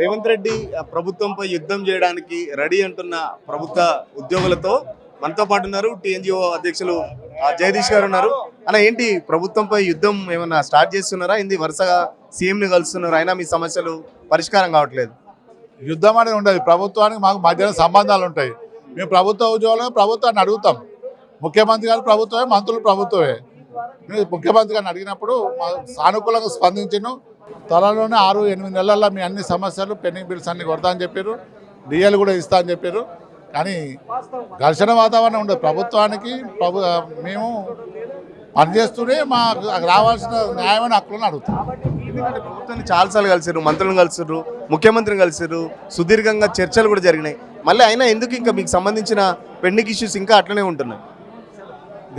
రేవంత్ రెడ్డి ప్రభుత్వంపై యుద్ధం చేయడానికి రెడీ అంటున్న ప్రభుత్వ ఉద్యోగులతో మనతో పాటు ఉన్నారు. టీఎన్జిఓ అధ్యక్షులు జగదీష్ గారు ఉన్నారు. అలా ఏంటి ప్రభుత్వంపై యుద్ధం ఏమన్నా స్టార్ట్ చేస్తున్నారా? ఇది వరుసగా సీఎంని కలుస్తున్నారు. అయినా మీ సమస్యలు పరిష్కారం కావట్లేదు. యుద్ధం అనేది ఉండదు. ప్రభుత్వానికి మాకు మధ్యన సంబంధాలు ఉంటాయి. మేము ప్రభుత్వ ఉద్యోగులు ప్రభుత్వాన్ని అడుగుతాం. ముఖ్యమంత్రి గారు ప్రభుత్వమే మంత్రులు ప్రభుత్వమే. ముఖ్యమంత్రి గారిని అడిగినప్పుడు సానుకూలంగా స్పందించను. త్వరలోనే ఆరు ఎనిమిది నెలల్లో మీ అన్ని సమస్యలు పెండింగ్ బిల్స్ అన్ని కొడతా అని చెప్పారు. డిఎల్ కూడా ఇస్తా అని చెప్పారు. కానీ ఘర్షణ వాతావరణం ఉండదు. ప్రభుత్వానికి ప్రభు మేము పనిచేస్తూనే మాకు రావాల్సిన న్యాయమైన హక్కులను అడుగుతాం. ఎందుకంటే ప్రభుత్వాన్ని చాలాసార్లు కలిసారు మంత్రులను కలిసారు ముఖ్యమంత్రిని కలిసారు సుదీర్ఘంగా చర్చలు కూడా జరిగినాయి. మళ్ళీ అయినా ఎందుకు ఇంకా మీకు సంబంధించిన పెండింగ్ ఇష్యూస్ ఇంకా అట్లనే ఉంటున్నాయి?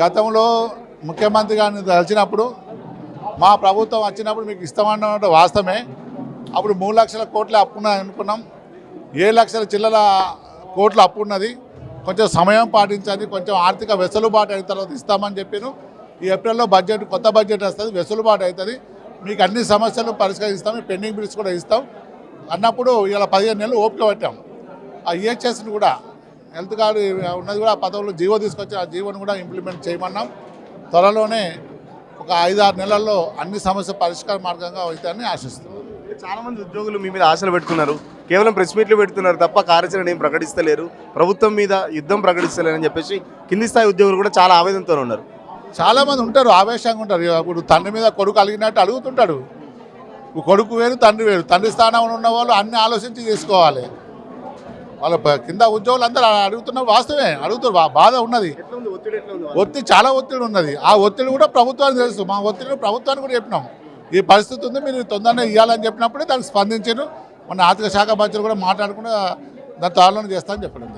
గతంలో ముఖ్యమంత్రి గారిని కలిసినప్పుడు మా ప్రభుత్వం వచ్చినప్పుడు మీకు ఇస్తామన్న వాస్తవమే. అప్పుడు మూడు లక్షల కోట్లు అప్పు అనుకున్నాం. ఏడు లక్షల చిల్లర కోట్లు అప్పు ఉన్నది. కొంచెం సమయం పాటించండి. కొంచెం ఆర్థిక వెసులుబాటు అయిన తర్వాత ఇస్తామని చెప్పాను ఈ ఏప్రిల్లో బడ్జెట్ కొత్త బడ్జెట్ వస్తుంది. వెసులుబాటు అవుతుంది. మీకు అన్ని సమస్యలు పరిష్కరిస్తాం. పెండింగ్ బిల్స్ కూడా ఇస్తాం. అన్నప్పుడు ఇలా పదిహేను నెలలు ఓపిక పెట్టాం. ఆ ఈహెచ్ఎస్ని కూడా హెల్త్ కార్డు ఉన్నది కూడా ఆ పదవులు జీవో తీసుకొచ్చి ఆ జీవోని కూడా ఇంప్లిమెంట్ చేయమన్నాం. త్వరలోనే ఒక ఐదు ఆరు నెలల్లో అన్ని సమస్య పరిష్కార మార్గంగా అవుతాయని ఆశిస్తున్నాం. చాలా మంది ఉద్యోగులు మీ మీద ఆశలు పెట్టుకున్నారు. కేవలం ప్రెస్ మీట్లు పెడుతున్నారు తప్ప కార్యాచరణ ఏం ప్రకటిస్తలేరు. ప్రభుత్వం మీద యుద్ధం ప్రకటిస్తలేరని చెప్పేసి కింది స్థాయి ఉద్యోగులు కూడా చాలా ఆవేదనతో ఉన్నారు. చాలా మంది ఉంటారు ఆవేశంగా ఉంటారు. ఇప్పుడు తండ్రి మీద కొడుకు అలిగినట్టు అడుగుతుంటాడు. కొడుకు వేరు తండ్రి వేరు. తండ్రి స్థానంలో ఉన్న వాళ్ళు అన్ని ఆలోచించి తీసుకోవాలి వాళ్ళ కింద ఉద్యోగులు అందరూ అడుగుతున్న వాస్తవమే. అడుగుతారు బాధ ఉన్నది. ఒత్తిడి చాలా ఒత్తిడి ఉన్నది. ఆ ఒత్తిడి కూడా ప్రభుత్వానికి తెలుసు. మా ఒత్తిడి ప్రభుత్వానికి కూడా చెప్పినాం. ఈ పరిస్థితి ఉంది. మీరు తొందరగా ఇవ్వాలని చెప్పినప్పుడే దానికి స్పందించారు. మన ఆర్థిక శాఖ మంత్రులు కూడా మాట్లాడకుండా దాని త్వరలోనే చేస్తామని చెప్పడం